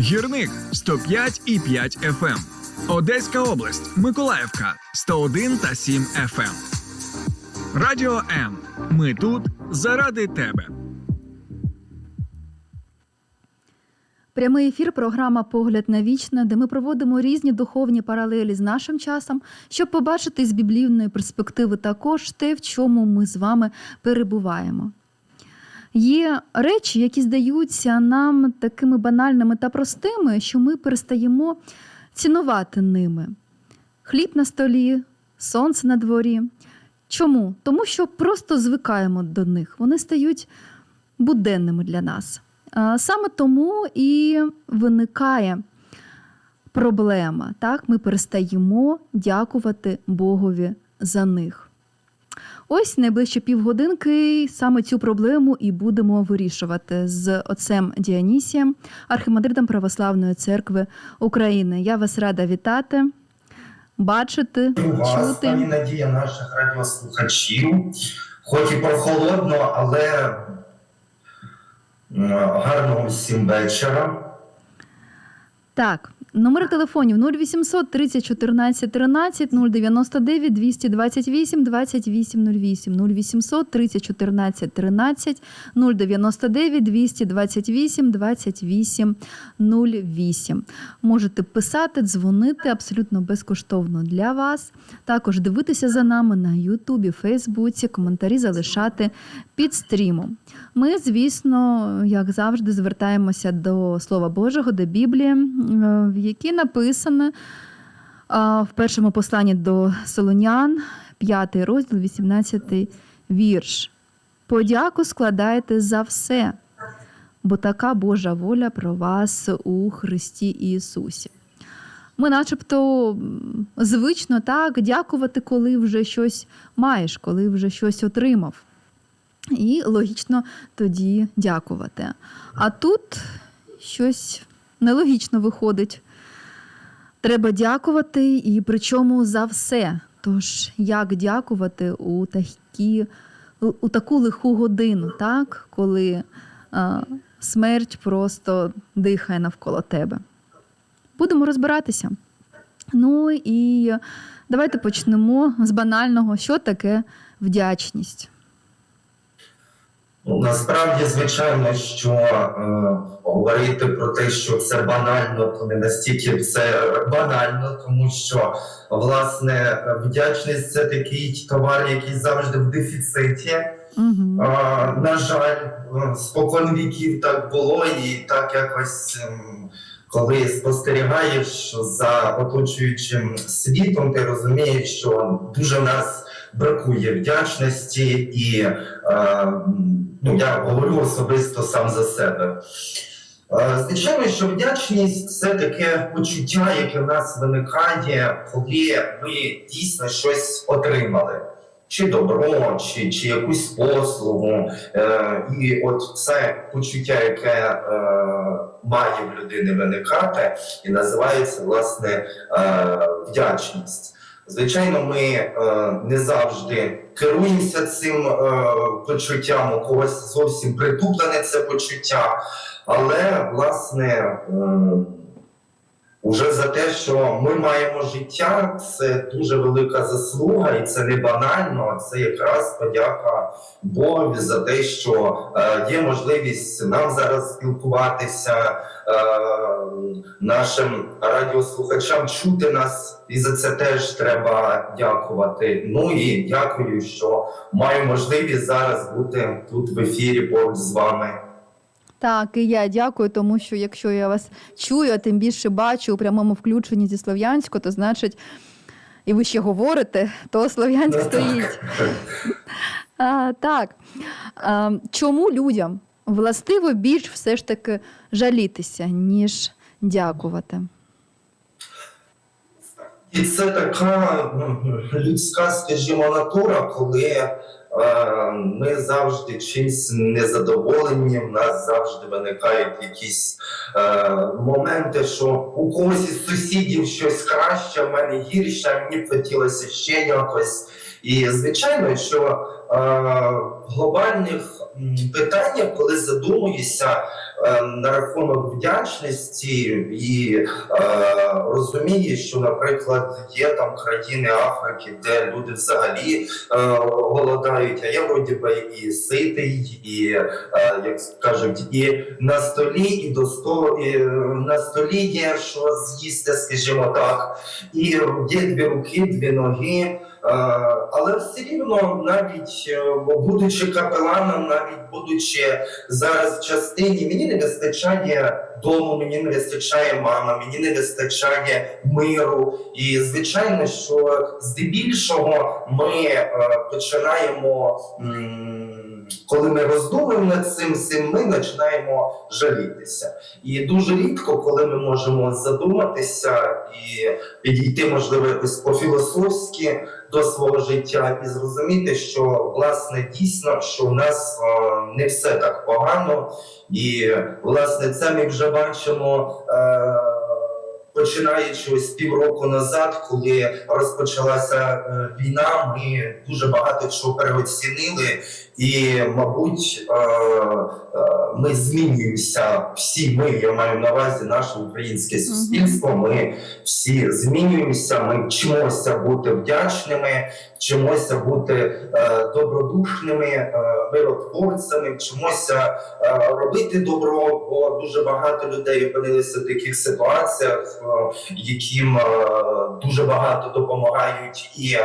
Гірник 105,5 FM. ем. Одеська область, Миколаївка 101 та 7 FM. ем. Радіо М. Ми тут заради тебе. Прямий ефір, програма Погляд на вічне, де ми проводимо різні духовні паралелі з нашим часом, щоб побачити з біблійної перспективи також те, в чому ми з вами перебуваємо. Є речі, які здаються нам такими банальними та простими, що ми перестаємо цінувати ними. Хліб на столі, сонце на дворі. Чому? Тому що просто звикаємо до них. Вони стають буденними для нас. Саме тому і виникає проблема. Так? Ми перестаємо дякувати Богові за них. Ось найближче півгодинки саме цю проблему і будемо вирішувати з отцем Діанісієм, архимандритом Православної церкви України. Я вас рада вітати, бачити, У вас, пані чути. Надія, наших радіослухачів. Хоч і прохолодно, але гарного всім вечора. Так, номери телефонів 0800 30 14 13 099 228 28 08 0800 30 14 13 099 228 28 08. Можете писати, дзвонити абсолютно безкоштовно для вас. Також дивитися за нами на Ютубі, Фейсбуці, коментарі залишати під стрімом. Ми, звісно, як завжди, звертаємося до Слова Божого, до Біблії, е, в якій написано в першому посланні до Солонян, 5 розділ, 18 вірш. Подяку складайте за все, бо така Божа воля про вас у Христі Ісусі. Ми, начебто, звично так дякувати, коли вже щось маєш, коли вже щось отримав. І логічно тоді дякувати. А тут щось нелогічно виходить. Треба дякувати, і причому за все. Тож, як дякувати у такі, у таку лиху годину, так? коли а, смерть просто дихає навколо тебе. Будемо розбиратися. Ну і давайте почнемо з банального, що таке вдячність. Насправді, звичайно, що е, говорити про те, що це банально, то не настільки це банально, тому що власне вдячність це такий товар, який завжди в дефіциті. Угу. А, на жаль, е, спокон віків так було, і так якось, ем, коли спостерігаєш за оточуючим світом, ти розумієш, що дуже в нас бракує вдячності, і е, ну, я говорю особисто сам за себе. Е, Звичайно, що вдячність це таке почуття, яке в нас виникає, коли ми дійсно щось отримали. Чи добро, чи, чи якусь послугу. Е, і от це почуття, яке е, має в людини виникати, і називається власне е, вдячність. Звичайно, ми е, не завжди керуємося цим е, почуттям, у когось зовсім притуплене це почуття, але власне. Е, Уже за те, що ми маємо життя, це дуже велика заслуга, і це не банально. Це якраз подяка Богові за те, що е, є можливість нам зараз спілкуватися, е, нашим радіослухачам чути нас, і за це теж треба дякувати. Ну і дякую, що маю можливість зараз бути тут в ефірі поруч з вами. Так, і я дякую, тому що якщо я вас чую, а тим більше бачу у прямому включенні зі Слов'янського, то значить, і ви ще говорите, то Слов'янськ Ну, так. стоїть. А, так. А, чому людям властиво більш все ж таки жалітися, ніж дякувати? І це така ну, людська, скажімо, натура, коли ми завжди чимось незадоволені, в нас завжди виникають якісь е, моменти, що у когось із сусідів щось краще, в мене гірше, мені б хотілося ще якось. І звичайно, що глобальних питаннях, коли задумуєшся е, на рахунок вдячності і е, розумієш, що, наприклад, є там країни Африки, де люди взагалі е, голодають, а я вроді би і ситий, і е, як кажуть, і на столі, і до столу, і на столі є що з'їсти, скажімо так, і є дві руки, дві ноги. Але все рівно, навіть е, будучи капеланом, навіть будучи зараз в частині, мені не вистачає дому, мені не вистачає мама, мені не вистачає миру. І звичайно, що здебільшого ми е, починаємо. м, Коли ми роздумуємо над цим всім, ми починаємо жалітися. І дуже рідко, коли ми можемо задуматися і підійти, можливо, якось по-філософськи до свого життя і зрозуміти, що власне дійсно, що у нас е, не все так погано, і власне це ми вже бачимо. Е, Починаючи ось півроку назад, коли розпочалася е, війна, ми дуже багато чого переоцінили, і, мабуть, е, е, ми змінюємося. Всі ми, я маю на увазі наше українське суспільство. Ми всі змінюємося. Ми вчимося бути вдячними, вчимося бути е, добродушними миротворцями, вчимося робити добро, бо дуже багато людей опинилися в таких ситуаціях, яким дуже багато допомагають і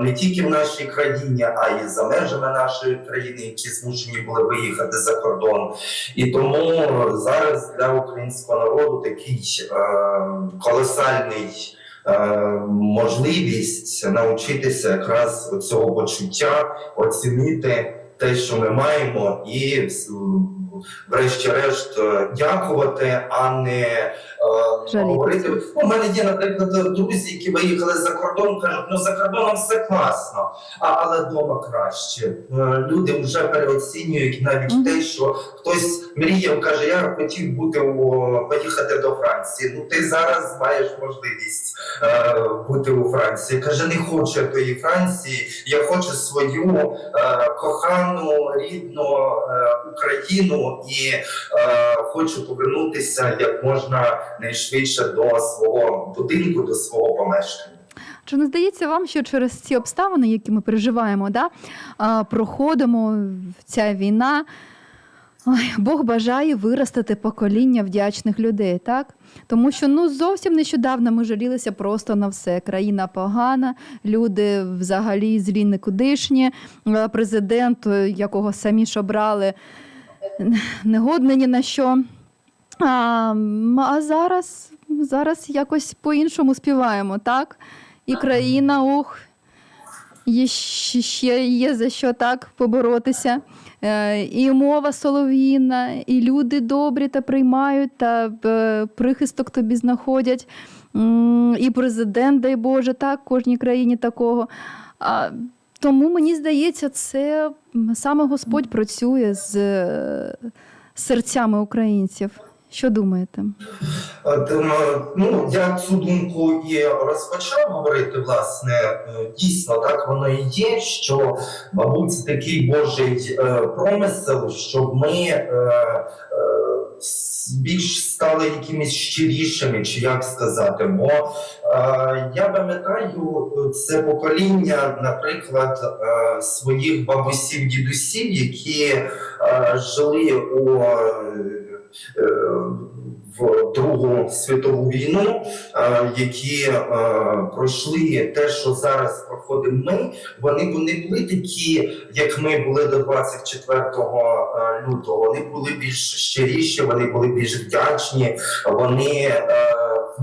не тільки в нашій країні, а й за межами нашої країни, які змушені були виїхати за кордон. І тому зараз для українського народу такий е, колосальний. е, Можливість навчитися якраз цього почуття, оцінити те, що ми маємо, і врешті-решт е, дякувати, а не е, говорити. Ну, У мене є, наприклад, друзі, які виїхали за кордон, кажуть, ну за кордоном все класно, а але вдома краще. Е, Люди вже переоцінюють навіть Мгм. те, що хтось мріяв, каже, я хотів бути у поїхати до Франції. Ну ти зараз маєш можливість е, бути у Франції. Каже, не хочу тої Франції, я хочу свою е, кохану рідну е, Україну і е, хочу повернутися як можна найшвидше до свого будинку, до свого помешкання. Чи не здається вам, що через ці обставини, які ми переживаємо, да, проходимо ця війна, ой, Бог бажає виростити покоління вдячних людей, так? Тому що ну зовсім нещодавно ми жалілися просто на все. Країна погана, люди взагалі злі никудишні, е, президент, е, якого самі ж обрали, не годний ні на що. А, а зараз, зараз якось по-іншому співаємо, так? І країна, ух, є ще- ще є за що так поборотися. Е, І мова солов'їна, і люди добрі та приймають, та е, прихисток тобі знаходять. І президент, дай Боже, так, в кожній країні такого. А, тому мені здається, це саме Господь працює з е, серцями українців. Що думаєте? Ем, ну, я цю думку і розпочав говорити, власне, е, дійсно так воно і є, що, мабуть, це такий Божий е, промисел, щоб ми е, е, більш стали якимись щирішими, чи як сказати. Бо е, я пам'ятаю це покоління, наприклад, е, своїх бабусів, дідусів, які е, жили у. Е, в Другу світову війну, е, які е, пройшли те, що зараз проходимо ми, вони не були такі, як ми були до 24 е, лютого. Вони були більш щиріші, вони були більш вдячні, вони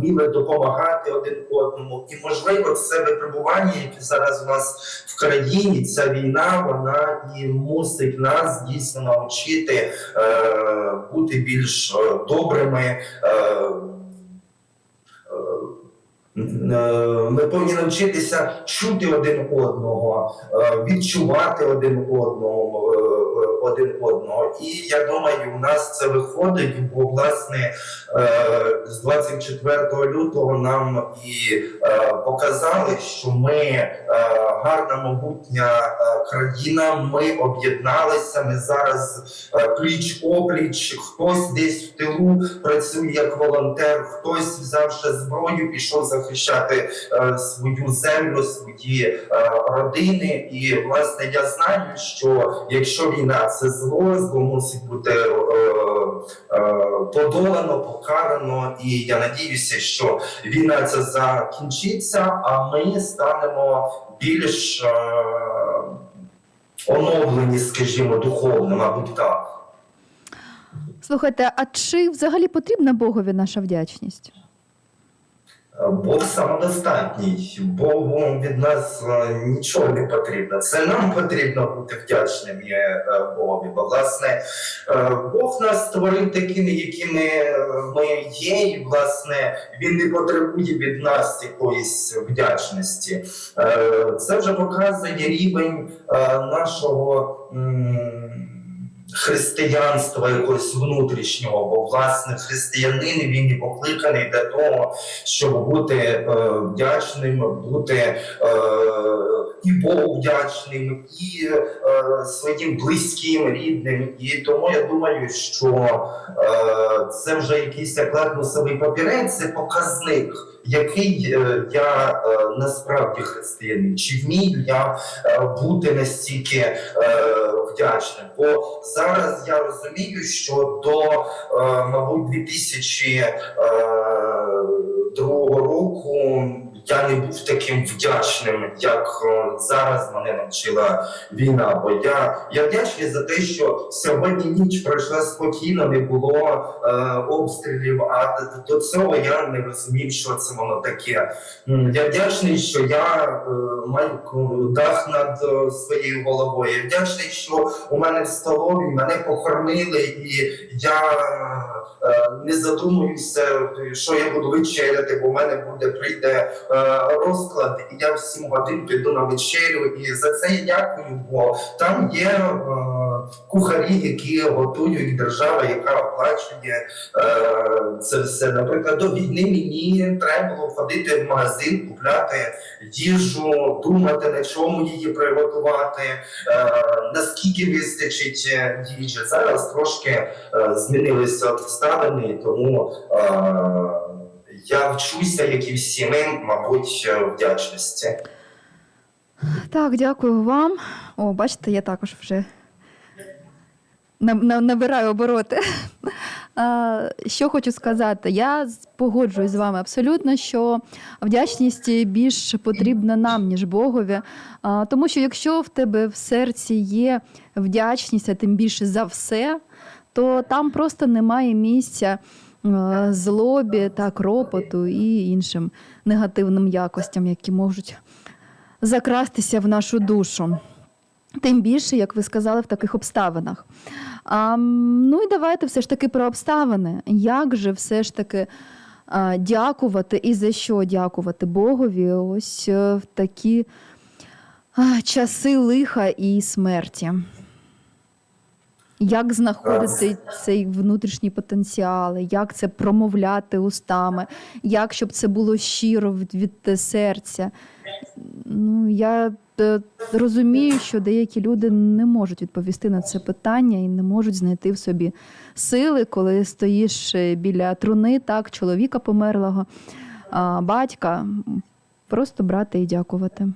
вміли допомагати один одному. І можливо, це випробування, яке зараз у нас в країні, ця війна, вона і мусить нас дійсно навчити е, бути більш е, добрими. Е, Ми повинні навчитися чути один одного, е, відчувати один одного, е, е, один одного. І я думаю, у нас це виходить, бо власне е, з 24 лютого нам і е, показали, що ми е, гарна могутня е, країна. Ми об'єдналися. Ми зараз е, пліч опліч. Хтось десь в тилу працює як волонтер, хтось взявши зброю, пішов захищати е, свою землю, свої родини. І власне я знаю, що якщо війна це зло, зло мусить бути подолано, покарано. І я надіюся, що війна ця закінчиться, а ми станемо більш е, оновлені, скажімо, духовно, мабуть, так. Слухайте, а чи взагалі потрібна Богові наша вдячність? Е, Бог самодостатній, Богу від нас е, нічого не потрібно. Це нам потрібно бути вдячними е, Богові. Бо власне Бог нас створив такими, якими ми є, і власне він не потребує від нас якоїсь вдячності. Це вже показує рівень нашого. Християнства якогось внутрішнього, бо власне християнин він і покликаний для того, щоб бути е, вдячним, бути е, і Богу вдячним, і е, своїм близьким, рідним. І тому я думаю, що е, це вже якийсь як лакмусовий папірець, це показник, який е, я е, насправді християнин, чи вмію я е, бути настільки вдячним. Бо зараз я розумію, що до, мабуть, 2002 року я не був таким вдячним, як е, зараз мене навчила війна. Бо я, я вдячний за те, що сьогодні ніч пройшла спокійно, не було е, обстрілів. А до- цього я не розумів, що це воно таке. Я вдячний, що я е, маю дах над е, своєю головою. Я вдячний, що у мене в столові мене покормили, і я е, не задумуюся, що я буду вечеряти, бо в мене буде прийде е, розклад, і я в 7 годин піду на вечерю. І за це я дякую, бо там є е, кухарі, які готують держава, яка оплачує е, це все. Наприклад, до війни мені треба було ходити в магазин, купляти їжу, думати на чому її приготувати, е, наскільки вистачить е, їжі. Зараз трошки е, змінилися обставини, тому е, я вчуся, як і всі ми, мабуть, вдячності. Так, дякую вам. О, бачите, я також вже на- на- набираю обороти. Що хочу сказати, я погоджуюсь з вами абсолютно, що вдячність більш потрібна нам, ніж Богові. Тому що якщо в тебе в серці є вдячність, а тим більше за все, то там просто немає місця злобі, так, ропоту і іншим негативним якостям, які можуть закрастися в нашу душу. Тим більше, як ви сказали, в таких обставинах. А, ну і давайте все ж таки про обставини. Як же все ж таки а, дякувати і за що дякувати Богові ось е, в такі а, часи лиха і смерті? Як знаходити цей внутрішній потенціал, як це промовляти устами, як щоб це було щиро від, від серця? Ну, я е, розумію, що деякі люди не можуть відповісти на це питання і не можуть знайти в собі сили, коли стоїш е, біля труни, так, чоловіка померлого, батька. Просто брати і дякувати.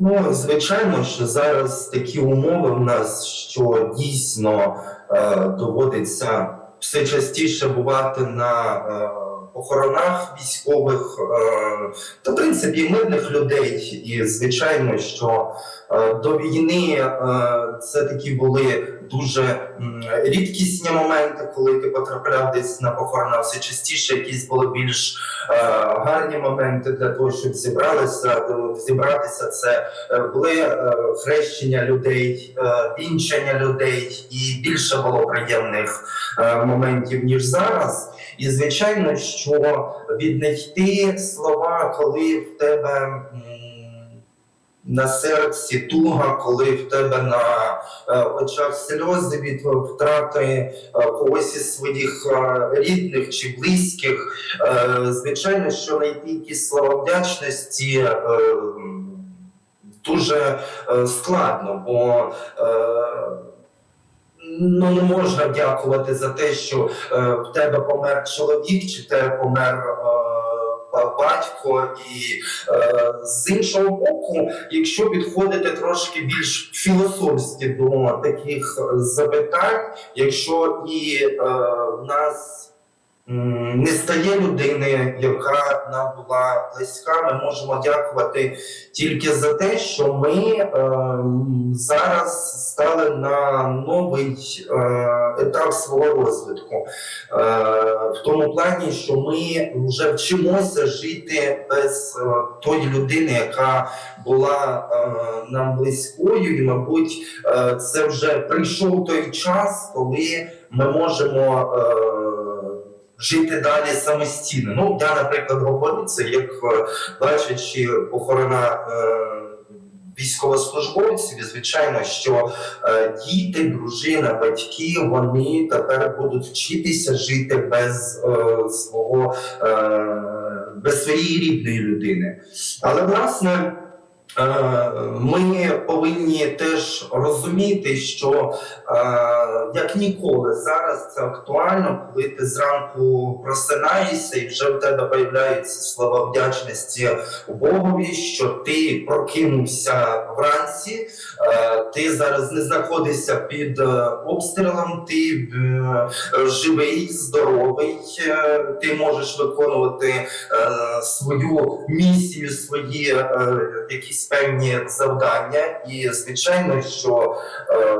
Ну, звичайно, що зараз такі умови в нас, що дійсно е, доводиться все частіше бувати на е, похоронах військових, е, та в принципі мирних людей. І звичайно, що е, до війни е, це такі були дуже рідкісні моменти, коли ти потрапляв десь на похорона. Все частіше якісь були більш гарні моменти для того, щоб зібралися, зібратися. Це були хрещення людей, вінчання людей, і більше було приємних моментів ніж зараз. І звичайно, що віднайти слова, коли в тебе. На серці туга, коли в тебе на е, очах сльози від втрати е, когось із своїх е, рідних чи близьких. Звичайно, що знайти якісь слова вдячності дуже е, складно, бо е, ну, не можна дякувати за те, що е, в тебе помер чоловік, чи в тебе помер е, батько. І е, з іншого боку, якщо підходити трошки більш філософськи до таких е, запитань, якщо і е, в нас не стає людини, яка нам була близька, ми можемо дякувати тільки за те, що ми е, зараз стали на новий е, етап свого розвитку, е, в тому плані, що ми вже вчимося жити без е, тої людини, яка була е, нам близькою, і, мабуть, е, це вже прийшов той час, коли ми можемо. Е, Жити далі самостійно. Ну, я, наприклад, говорю як е, бачачи похорона е, військовослужбовців, звичайно, що е, діти, дружина, батьки вони тепер будуть вчитися жити без свого без своєї рідної людини. Але власне. Е, Ми повинні теж розуміти, що е, як ніколи зараз це актуально, коли ти зранку просинаєшся і вже в тебе появляються слова вдячності Богові, що ти прокинувся вранці, е, ти зараз не знаходишся під обстрілом, ти живий, здоровий, ти можеш виконувати свою місію, свої е, якісь певні завдання, і звичайно, що е,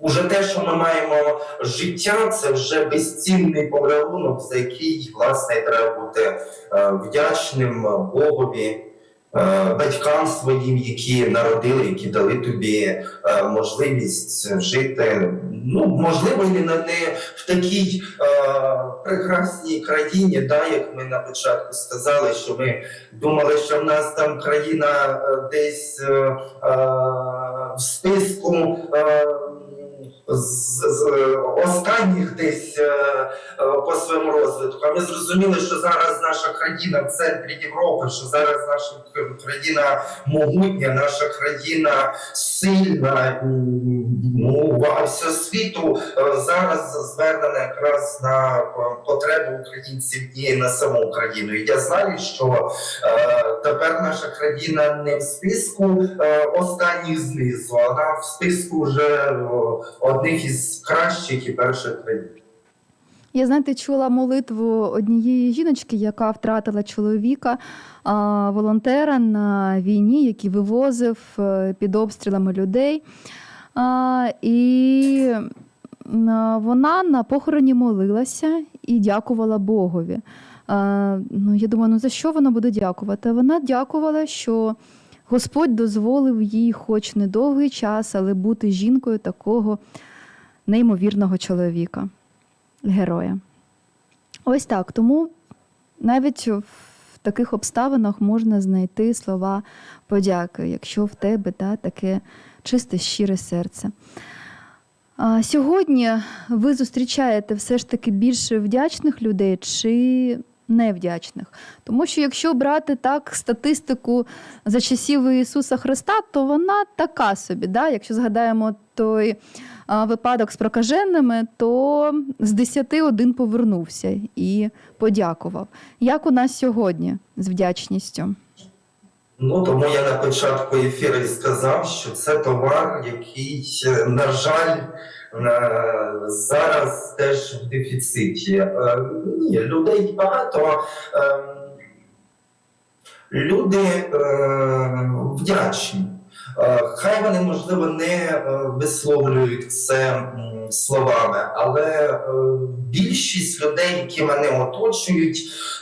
уже те, що ми маємо життя, це вже безцінний подарунок, за який власне треба бути е, вдячним Богові. е, Батькам своїм, які народили, які дали тобі е, можливість жити, ну можливо, не, не в такій е, прекрасній країні, да, як ми на початку сказали, що ми думали, що в нас там країна е, десь е, е, в списку. Е, з, з останніх десь е, е, по своєму розвитку. А ми зрозуміли, що зараз наша країна в центрі Європи, що зараз наша країна могутня, наша країна сильна. Ну, всього світу е, зараз звернена якраз на потреби українців і на саму Україну. І я знаю, що тепер наша країна не в списку останніх знизу, а в списку вже одних із кращих і перших країн. Я знаєте, чула молитву однієї жіночки, яка втратила чоловіка, волонтера на війні, який вивозив е, під обстрілами людей. І вона на похороні молилася і дякувала Богові. Ну, я думаю, ну за що вона буде дякувати? Вона дякувала, що Господь дозволив їй, хоч недовгий час, але бути жінкою такого неймовірного чоловіка героя. Ось так. Тому навіть в таких обставинах можна знайти слова подяки, якщо в тебе та, таке чисте, щире серце. Сьогодні ви зустрічаєте все ж таки більше вдячних людей чи невдячних. Тому що якщо брати так статистику за часів Ісуса Христа, то вона така собі. Да? Якщо згадаємо той випадок з прокаженими, то з 10 один повернувся і подякував. Як у нас сьогодні з вдячністю? Ну тому я на початку ефіру сказав, що це товар, який, е, на жаль, зараз теж в дефіциті. Е, Ні, людей багато. е, Люди е, вдячні. Е, Хай вони, можливо, не е, висловлюють це словами, але е, більшість людей, які мене оточують,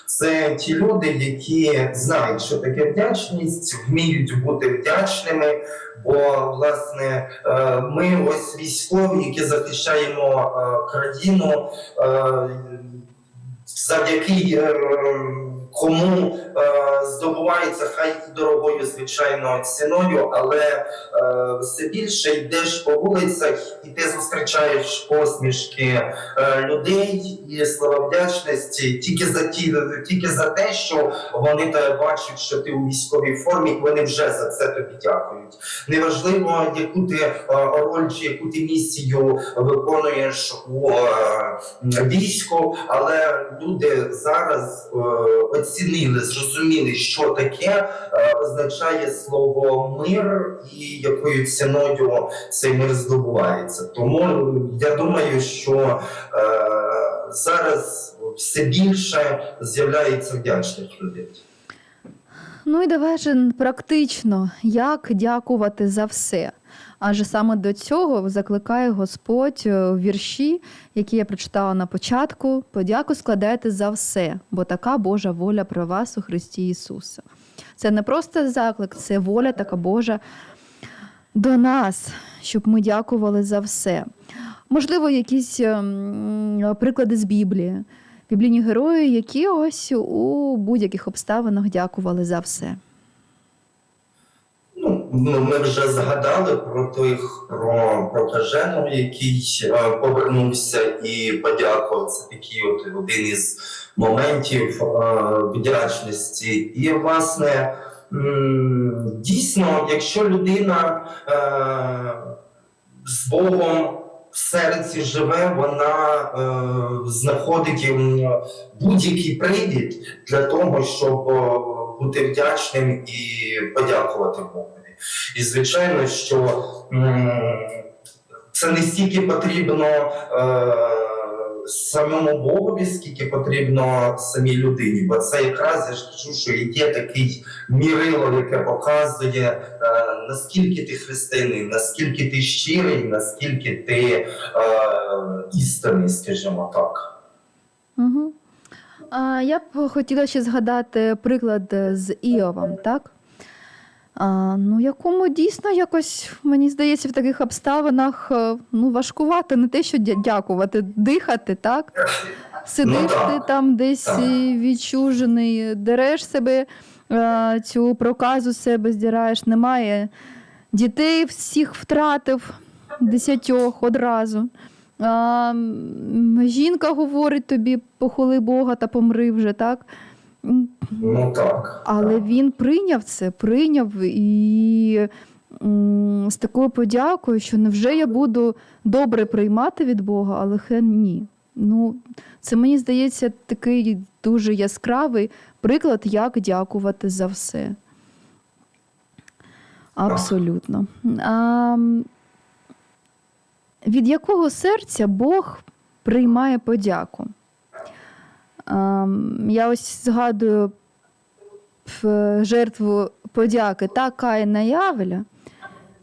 це ті люди, які знають, що таке вдячність, вміють бути вдячними. Бо власне ми ось військові, які захищаємо країну, завдяки кому е, здобувається хай дорогою, звичайно, ціною, але е, все більше йдеш по вулицях, і ти зустрічаєш посмішки е, людей і слова вдячності тільки за ті, тільки за те, що вони тебе бачать, що ти у військовій формі, вони вже за це тобі дякують. Неважливо, яку ти е, роль чи яку ти місію виконуєш у е, війську, але люди зараз е, оцінили, зрозуміли, що таке е, означає слово мир і якою ціною цей мир здобувається. Тому я думаю, що е, зараз все більше з'являється вдячних людей. Ну і давай же практично, як дякувати за все. Адже саме до цього закликає Господь е, в вірші, які я прочитала на початку. Подяку складайте за все, бо така Божа воля про вас у Христі Ісуса. Це не просто заклик, це воля така Божа до нас, щоб ми дякували за все. Можливо, якісь ем, приклади з Біблії, біблійні герої, які ось у будь-яких обставинах дякували за все. Ну, ми вже згадали про тих про прокаженого, який е, повернувся і подякував. Це такий от один із моментів е, вдячності. І, власне, м, дійсно, якщо людина е, з Богом в серці живе, вона е, знаходить будь-який привід для того, щоб е, бути вдячним і подякувати Богові. І звичайно, що це не стільки потрібно е, самому Богові, скільки потрібно самій людині. Бо це якраз я ж кажу, що є такий мірило, яке показує, е, наскільки ти християнин, наскільки ти щирий, наскільки ти е, істинний, скажімо так. Угу. А, я б хотіла ще згадати приклад з Іовом, так? А, ну, якому дійсно якось, мені здається, в таких обставинах е, ну, важкувати не те, що дякувати, дихати, так? Сидиш Ну, ти там десь Так. відчужений, дереш себе, е, цю проказу себе здираєш, немає. Дітей всіх втратив десятьох одразу. А, жінка говорить тобі, похвали Бога та помри вже, так? Ну так. Але так. він прийняв це, прийняв і з такою подякою, що невже я буду добре приймати від Бога, але хе ні. Ну, це мені здається такий дуже яскравий приклад, як дякувати за все. Абсолютно. А, від якого серця Бог приймає подяку? А, м, я ось згадую жертву подяки та Каїна Явеля,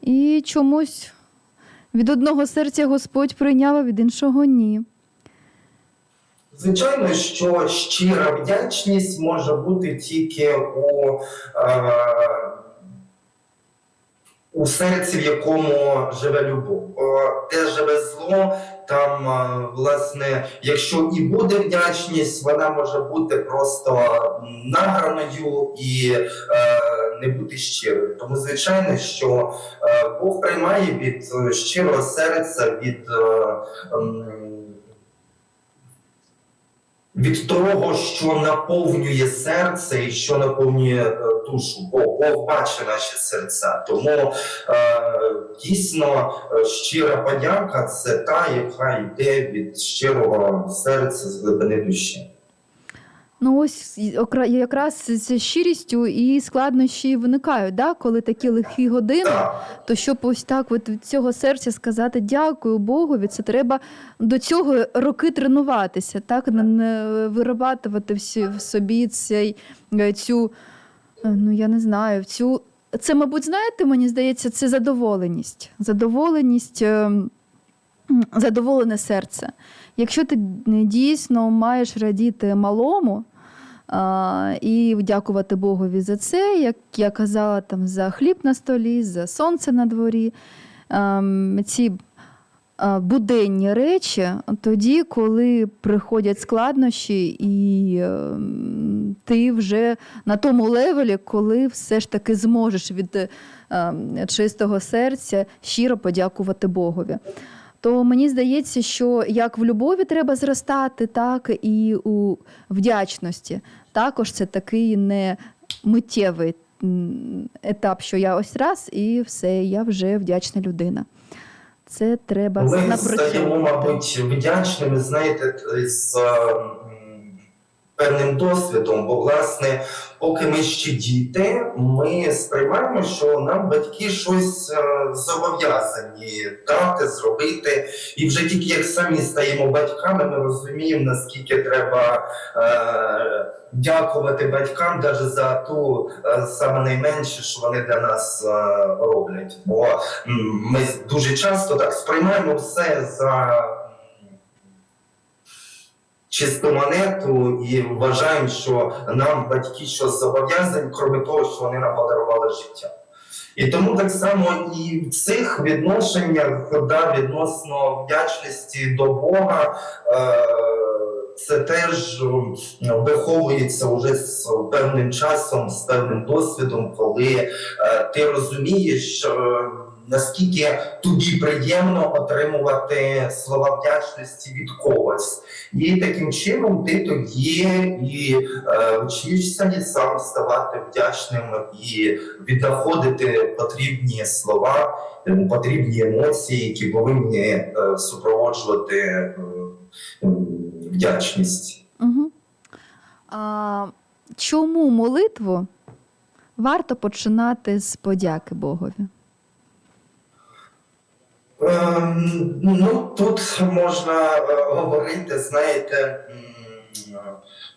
і чомусь від одного серця Господь прийняв, а від іншого ні. Звичайно, що щира вдячність може бути тільки у, е, у серці, в якому живе любов. Бо де живе зло, там, власне, якщо і буде вдячність, вона може бути просто награною і е, не бути щирою. Тому, звичайно, що е, Бог приймає від щирого серця, від. Е, від того, що наповнює серце і що наповнює е, душу. Бо Бог бачить наші серця. Тому е, дійсно е, щира подяка це та, яка йде від щирого серця з глибини душі. Ну, ось якраз з щирістю і складнощі виникають, да? коли такі лихі години. То щоб ось так от від цього серця сказати дякую Богові, це треба до цього роки тренуватися, так не, вирабатувати в собі цей, е, цю, е, ну я не знаю, цю. Це, мабуть, знаєте, мені здається, це задоволеність. Задоволеність, е, задоволене серце. Якщо ти дійсно маєш радіти малому, і дякувати Богові за це, як я казала, там за хліб на столі, за сонце на дворі. Ем, ці буденні речі тоді, коли приходять складнощі, і ем, ти вже на тому левелі, коли все ж таки зможеш від е, е, чистого серця щиро подякувати Богові. То мені здається, що як в любові треба зростати, так і у вдячності. Також це такий не миттєвий етап, що я ось раз і все, я вже вдячна людина. Це треба Ми стаємо, мабуть, вдячними, знаєте, з е, м, певним досвідом, бо, власне, поки ми ще діти, ми сприймаємо, що нам батьки щось е, зобов'язані дати, зробити. І вже тільки як самі стаємо батьками, ми розуміємо, наскільки треба е, дякувати батькам навіть за ту е, саме найменше, що вони для нас е, роблять. Бо ми дуже часто так сприймаємо все за чисту монету і вважаємо, що нам батьки щось зобов'язані, крім того, що вони нам подарували життя. І тому так само і в цих відношеннях да, відносно вдячності до Бога. Е- це теж виховується вже з певним часом, з певним досвідом, коли е, ти розумієш, наскільки тобі приємно отримувати слова вдячності від когось. І таким чином ти тоді і е, вчишся і сам ставати вдячним і віднаходити потрібні слова, е, потрібні емоції, які повинні е, супроводжувати е, м, вдячність. Угу. А, чому молитву варто починати з подяки Богові? Ем, Ну, тут можна е, говорити, знаєте,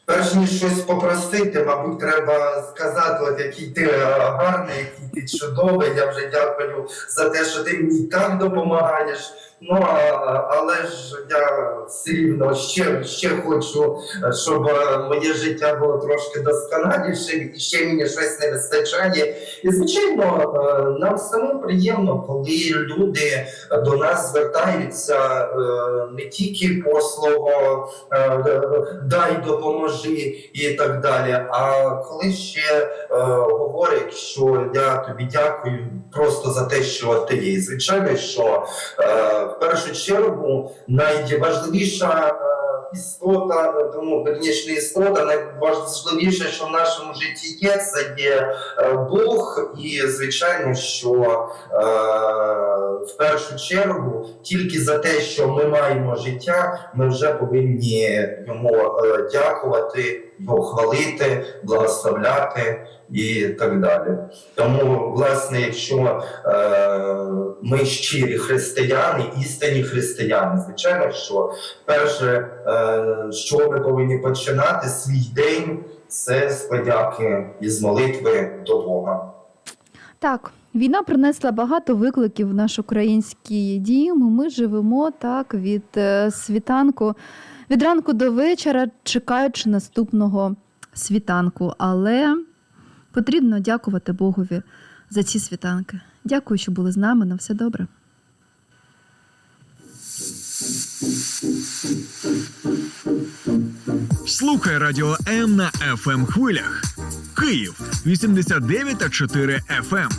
перш ніж щось попросити, мабуть, треба сказати, от який ти е, гарний, який ти чудовий. Я вже дякую за те, що ти мені так допомагаєш. Ну але ж я все рівно ще, ще хочу, щоб моє життя було трошки досконалішим і ще мені щось не вистачає. І звичайно, е, нам самим приємно, коли люди до нас звертаються е, не тільки по слову е, дай допоможи і так далі, а коли ще говорять, що я тобі дякую просто за те, що ти є. Звичайно, що в першу чергу найважливіша. е, Істота, тому верніше істота, найважливіше, що в нашому житті є, це є е, Бог, і звичайно, що е, в першу чергу тільки за те, що ми маємо життя, ми вже повинні йому е, дякувати, його хвалити, благословляти і так далі. Тому, власне, якщо е, ми щирі християни, істинні християни, звичайно, що перше, е, що ми повинні починати свій день, це з подяки і з молитви до Бога. Так, війна принесла багато викликів в наш український дім. Ми живемо так від е, світанку, від ранку до вечора, чекаючи наступного світанку. Але потрібно дякувати Богові за ці світанки. Дякую, що були з нами. На все добре. Слухай радіо М на fm хвилях. Київ 89,4 FM.